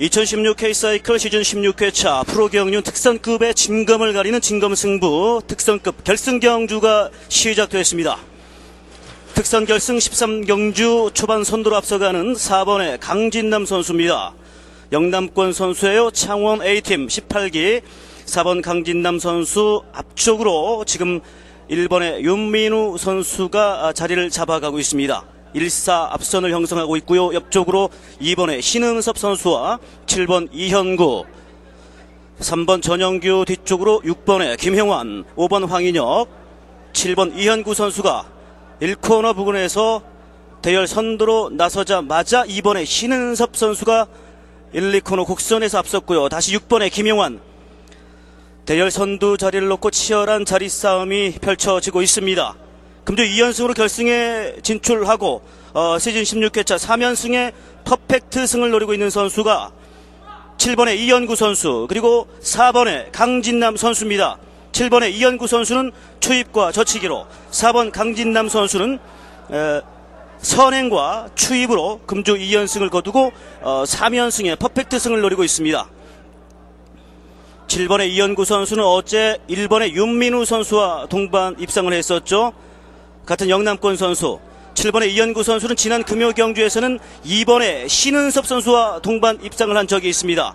2016 K사이클 시즌 16회차 프로경륜 특선급의 진검을 가리는 진검 승부 특선급 결승 경주가 시작됐습니다. 특선 결승 13경주 초반 선두로 앞서가는 4번의 강진남 선수입니다. 영남권 선수예요. 창원 A팀 18기 4번 강진남 선수 앞쪽으로 지금 1번의 윤민우 선수가 자리를 잡아가고 있습니다. 1사 앞선을 형성하고 있고요. 옆쪽으로 2번의 신은섭 선수와 7번 이현구 3번 전영규 뒤쪽으로 6번의 김형환 5번 황인혁 7번 이현구 선수가 1코너 부근에서 대열 선두로 나서자마자 2번의 신은섭 선수가 1, 2코너 곡선에서 앞섰고요. 다시 6번의 김용환. 대열 선두 자리를 놓고 치열한 자리 싸움이 펼쳐지고 있습니다. 금주 2연승으로 결승에 진출하고 어, 시즌 16회차 3연승에 퍼펙트 승을 노리고 있는 선수가 7번의 이현구 선수 그리고 4번의 강진남 선수입니다. 7번의 이현구 선수는 추입과 저치기로 4번 강진남 선수는 에, 선행과 추입으로 금주 2연승을 거두고 어, 3연승에 퍼펙트 승을 노리고 있습니다. 7번의 이현구 선수는 어제 1번의 윤민우 선수와 동반 입상을 했었죠. 같은 영남권 선수. 7번의 이현구 선수는 지난 금요 경주에서는 2번의 신은섭 선수와 동반 입상을 한 적이 있습니다.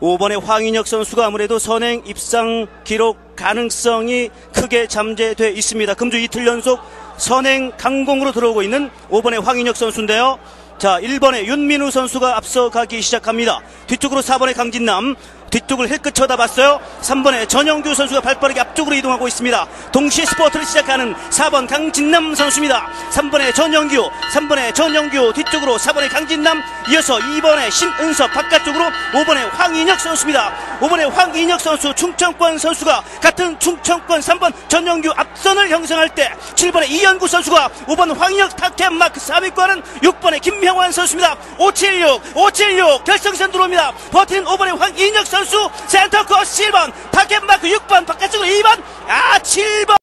5번의 황인혁 선수가 아무래도 선행 입상 기록 가능성이 크게 잠재돼 있습니다. 금주 이틀 연속 선행 강공으로 들어오고 있는 5번의 황인혁 선수인데요. 자, 1번의 윤민우 선수가 앞서가기 시작합니다. 뒤쪽으로 4번의 강진남, 뒤쪽을 힐끗 쳐다봤어요. 3번의 전영규 선수가 발빠르게 앞쪽으로 이동하고 있습니다. 동시에 스포트를 시작하는 4번 강진남 선수입니다. 3번의 전영규, 3번의 전영규 뒤쪽으로 4번의 강진남, 이어서 2번의 신은섭 바깥쪽으로 5번의 황인혁 선수입니다. 5번의 황인혁 선수 충청권 선수가 같은 충청권 3번 전영규 앞선을 형성할 때 7번의 이현구 선수가 5번 황인혁 탑텐 마크 4위권은 6번의 김 형환 선수입니다. 576, 576 결승선 들어옵니다. 버티는 5번의 황인혁 선수 센터 코스 7번 타켓 마크 6번 바깥쪽으로 2번 아 7번